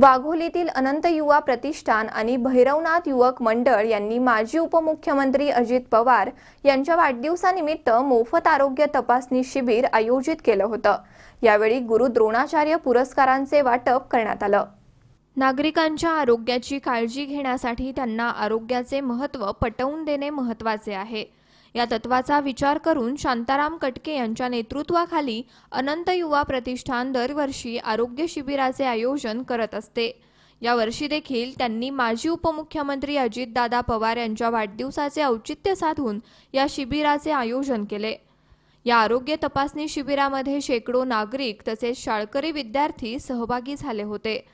वाघोलीतील अनंत युवा प्रतिष्ठान आणि भैरवनाथ युवक मंडळ यांनी माजी उपमुख्यमंत्री अजित पवार यांच्या वाढदिवसानिमित्त मोफत आरोग्य तपासणी शिबिर आयोजित केलं होतं. यावेळी गुरु द्रोणाचार्य पुरस्कारांचे वाटप करण्यात आलं. नागरिकांच्या आरोग्याची काळजी घेण्यासाठी त्यांना आरोग्याचे महत्त्व पटवून देणे महत्त्वाचे आहे. या तत्वाचा विचार करून शांताराम कटके यांच्या नेतृत्वाखाली अनंत युवा प्रतिष्ठान दरवर्षी आरोग्य शिबिराचे आयोजन करत असते. यावर्षी देखील त्यांनी माजी उपमुख्यमंत्री अजितदादा पवार यांच्या वाढदिवसाचे औचित्य साधून या शिबिराचे आयोजन केले. या आरोग्य तपासणी शिबिरामध्ये शेकडो नागरिक तसेच शाळकरी विद्यार्थी सहभागी झाले होते.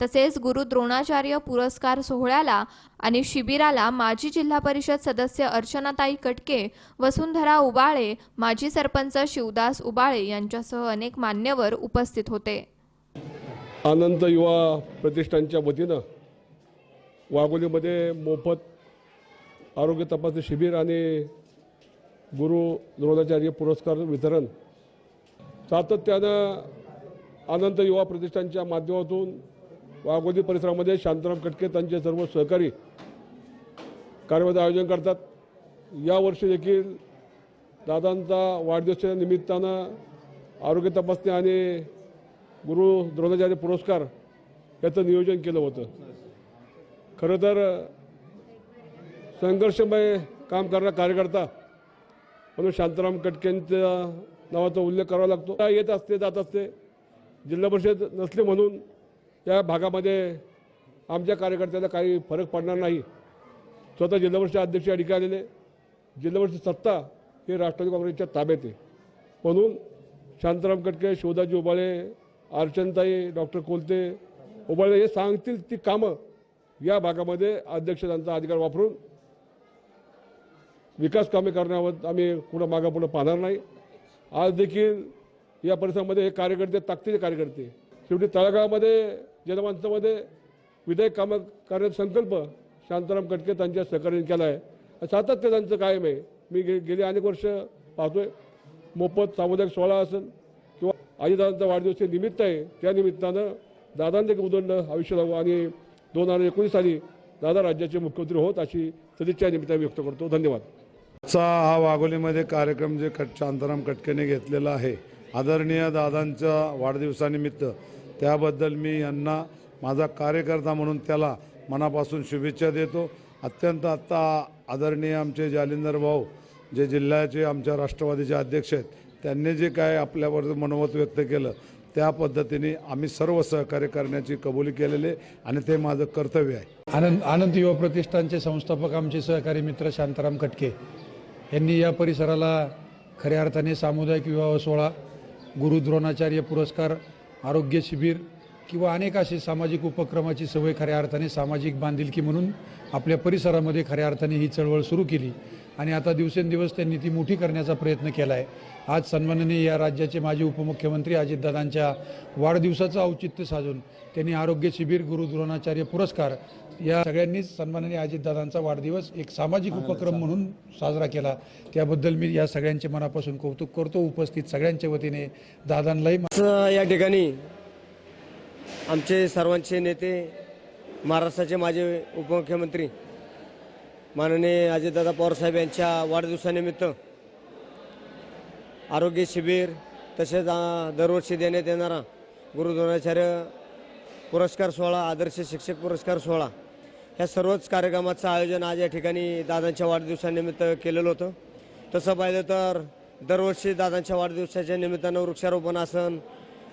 तसेच गुरु द्रोणाचार्य पुरस्कार सोहळ्याला आणि शिबिराला माजी जिल्हा परिषद सदस्य अर्चनाताई कटके वसुंधरा उबाळे माजी सरपंच शिवदास उबाळे यांच्यासह अनेक मान्यवर उपस्थित होते. आनंद युवा प्रतिष्ठानच्या वतीनं वाघोलीमध्ये मोफत आरोग्य तपासणी शिबिर आणि गुरु द्रोणाचार्य पुरस्कार वितरण सातत्यानं अनंत युवा प्रतिष्ठानच्या माध्यमातून वाघोली परिसरामध्ये शांताराम कटके त्यांचे सर्व सहकारी कार्यक्रमाचं आयोजन करतात. यावर्षी देखील दादांचा वाढदिवसाच्या निमित्तानं आरोग्य तपासणी आणि गुरु द्रोणाचार्य पुरस्कार याचं नियोजन केलं होतं. खरं तर संघर्षमय काम करणारा कार्यकर्ता म्हणून शांताराम कटकेंच्या नावाचा उल्लेख करावा लागतो. येत असते जात असते जिल्हा परिषद नसले म्हणून या भागामध्ये आमच्या कार्यकर्त्याला काही फरक पडणार नाही. स्वतः जिल्हा परिषद अध्यक्ष या ठिकाणी आलेले जिल्हा परिषद सत्ता हे राष्ट्रवादी काँग्रेसच्या ताब्यात आहे. म्हणून शांताराम कटके शिवदाजी उबाळे अर्चनताई डॉक्टर कोलते उबाळे हे सांगतील ती कामं या भागामध्ये अध्यक्ष त्यांचा अधिकार वापरून विकास कामे करण्यावर आम्ही कुठं मागापुढं पाहणार नाही. आज देखील या परिसरामध्ये हे कार्यकर्ते ताकदीचे कार्यकर्ते शेवटी तळागाळामध्ये जनमानसामध्ये विधेयक कामं करण्याचा संकल्प शांताराम कटके त्यांच्या सहकार्याने केला आहे. सातत्य त्यांचं कायम आहे. मी गे गेली अनेक वर्ष पाहतोय. मोफत सामुदायिक सोहळा असेल किंवा आजीदादांचा वाढदिवस हे निमित्त आहे. त्या निमित्तानं दादांचे उदंड आयुष्य लावू आणि दोन हजार एकोणीस साली दादा राज्याचे मुख्यमंत्री होत अशी सदिच्छा निमित्ताने व्यक्त करतो. धन्यवाद. आजचा हा वाघोलीमध्ये कार्यक्रम जे कट शांताराम कटकेने घेतलेला आहे. आदरणीय दादांच्या वाढदिवसानिमित्त त्याबद्दल मी यांना माझा कार्यकर्ता म्हणून त्याला मनापासून शुभेच्छा देतो. अत्यंत आत्ता आदरणीय आमचे जालिंदर भाऊ जे जिल्ह्याचे आमच्या राष्ट्रवादीचे अध्यक्ष आहेत त्यांनी जे काय आपल्यावर मनोमत व्यक्त केलं त्या पद्धतीने आम्ही सर्व सहकार्य करण्याची कबुली केलेली आणि ते माझं कर्तव्य आहे. आनंद आनंद युवा प्रतिष्ठानचे संस्थापक आमचे सहकारी मित्र शांताराम कटके यांनी या परिसराला खऱ्या अर्थाने सामुदायिक विवाह सोहळा गुरुद्रोणाचार्य पुरस्कार आरोग्य शिबिर किंवा अनेक असे सामाजिक उपक्रमाची सवय खऱ्या अर्थाने सामाजिक बांधिलकी म्हणून आपल्या परिसरामध्ये खऱ्या अर्थाने ही चळवळ सुरू केली. आणि आता दिवसेंदिवस त्यांनी ती मोठी करण्याचा प्रयत्न केला आहे आज सन्माननीय या राज्याचे माजी उपमुख्यमंत्री अजितदादांच्या वाढदिवसाचं औचित्य साधून त्यांनी आरोग्य शिबिर गुरु द्रोणाचार्य पुरस्कार या सगळ्यांनीच सन्माननीय अजितदादांचा वाढदिवस एक सामाजिक उपक्रम म्हणून साजरा केला. त्याबद्दल मी या सगळ्यांचे मनापासून कौतुक करतो. उपस्थित सगळ्यांच्या वतीने दादांनाही या ठिकाणी आमचे सर्वांचे नेते महाराष्ट्राचे माजी उपमुख्यमंत्री माननीय अजितदादा पवारसाहेब यांच्या वाढदिवसानिमित्त आरोग्य शिबिर तसेच दरवर्षी देण्यात येणारा गुरुद्रोणाचार्य पुरस्कार सोहळा आदर्श शिक्षक पुरस्कार सोहळा ह्या सर्वच कार्यक्रमाचं आयोजन आज या ठिकाणी दादांच्या वाढदिवसानिमित्त केलेलं होतं. तसं पाहिलं तर दरवर्षी दादांच्या वाढदिवसाच्या निमित्तानं वृक्षारोपण असन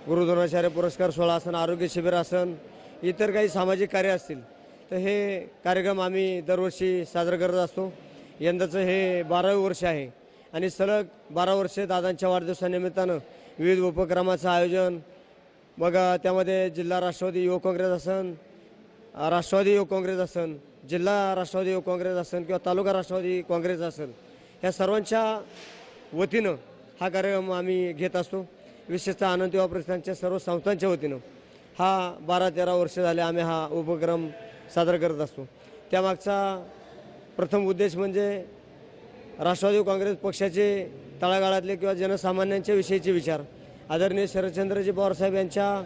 गुरुद्रोणाचार्य पुरस्कार सोहळा असन आरोग्य शिबिर असन इतर काही सामाजिक कार्य असतील तर हे कार्यक्रम आम्ही दरवर्षी साजरा करत असतो. यंदाचं हे बारावे वर्ष आहे आणि सलग बारा वर्षे दादांच्या वाढदिवसानिमित्तानं विविध उपक्रमाचं आयोजन मग त्यामध्ये जिल्हा राष्ट्रवादी युवक काँग्रेस असन राष्ट्रवादी युवक काँग्रेस असन जिल्हा राष्ट्रवादी युवक काँग्रेस असन किंवा तालुका राष्ट्रवादी काँग्रेस असन ह्या सर्वांच्या वतीनं हा कार्यक्रम आम्ही घेत असतो. विशेषतः आनंदी प्रतिष्ठानच्या सर्व संस्थांच्या वतीनं हा बारा तेरा वर्ष झाले आम्ही हा उपक्रम साजरा करत असतो. त्यामागचा प्रथम उद्देश म्हणजे राष्ट्रवादी काँग्रेस पक्षाचे तळागाळातले किंवा जनसामान्यांच्या विषयीचे विचार. आदरणीय शरदचंद्रजी पवारसाहेब यांच्या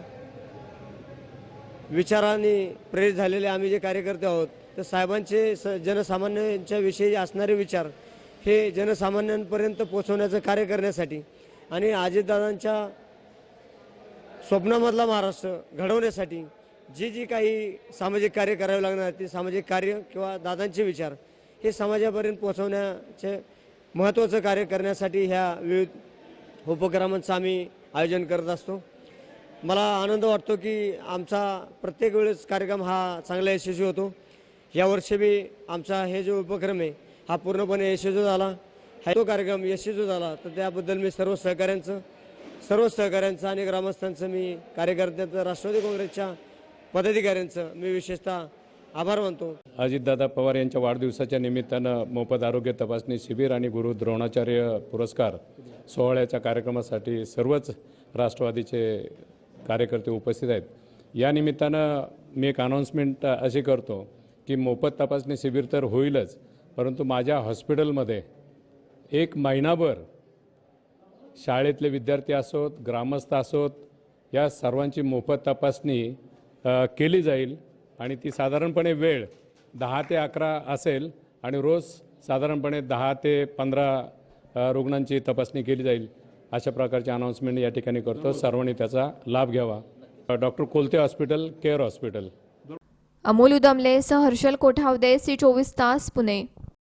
विचाराने प्रेरित झालेले आम्ही जे कार्यकर्ते आहोत तर साहेबांचे स जनसामान्यांच्या विषयी असणारे विचार हे जनसामान्यांपर्यंत पोचवण्याचं कार्य करण्यासाठी आणि अजितदादांच्या स्वप्नामधला महाराष्ट्र घडवण्यासाठी जी जी काही सामाजिक कार्य करावे लागणार ते सामाजिक कार्य किंवा दादांचे विचार हे समाजापर्यंत पोहोचवण्याचे महत्त्वाचं कार्य करण्यासाठी ह्या विविध उपक्रमांचं आम्ही आयोजन करत असतो. मला आनंद वाटतो की आमचा प्रत्येक वेळेस कार्यक्रम हा चांगला यशस्वी होतो. यावर्षी बी आमचा हे जो उपक्रम आहे हा पूर्णपणे यशस्वी झाला. तो कार्यक्रम यशस्वी झाला. तर त्याबद्दल मी सर्व सहकाऱ्यांचं सर्व सहकाऱ्यांचं आणि ग्रामस्थांचं मी कार्यकर्त्यांचं राष्ट्रवादी काँग्रेसच्या पदाधिकाऱ्यांचं मी विशेषतः आभार मानतो. अजितदादा पवार यांच्या वाढदिवसाच्या निमित्तानं मोफत आरोग्य तपासणी शिबिर आणि गुरु द्रोणाचार्य पुरस्कार सोहळ्याच्या कार्यक्रमासाठी सर्वच राष्ट्रवादीचे कार्यकर्ते उपस्थित आहेत. या निमित्तानं मी एक अनाऊन्समेंट अशी करतो की मोफत तपासणी शिबिर तर होईलच परंतु माझ्या हॉस्पिटलमध्ये एक महिनाभर शाळेतले विद्यार्थी असोत ग्रामस्थ असोत या सर्वांची मोफत तपासणी केली जाईल आणि ती साधारणपणे वेळ दहा ते अकरा असेल आणि रोज साधारणपणे दहा ते पंधरा रुग्णांची तपासणी केली जाईल. अशा प्रकारचे अनाऊन्समेंट या ठिकाणी करतो. सर्वांनी त्याचा लाभ घ्यावा. Doctor Kolte hospital care hospital. Amol Udamale सह हर्षल कोठावदे सी चोवीस तास पुणे.